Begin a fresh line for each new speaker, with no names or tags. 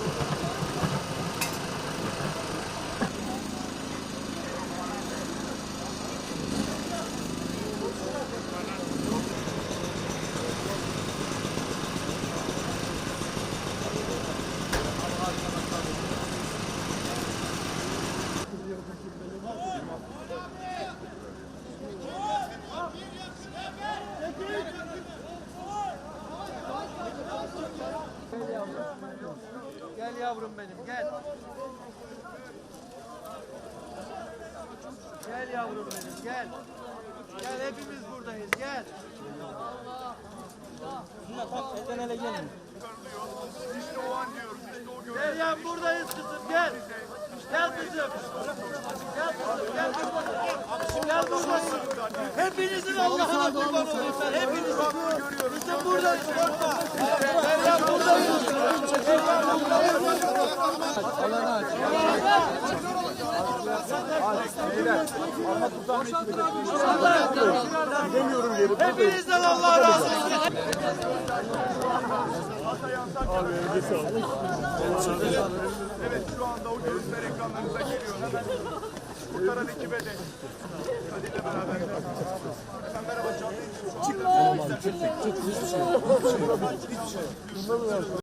you yavrum benim gel. Gel yavrum benim gel. Gel hepimiz buradayız gel. Bununla tak elden ele gelin. İşte o an diyorum işte o görüntü. Meryem buradayız kızım gel. Gel kızım. Gel kızım gel kızım. Gel buradayım. Hepinizin Allah'ına kurban olayım ben hepinizin. Kızım buradayım korkma. Hepinizden Allah razı olsun. Evet şu anda o görüntüler ekranlarınıza geliyor. Hemen kurtaran ekibe de Kadir'le beraber. Sen merhaba canlı yayın.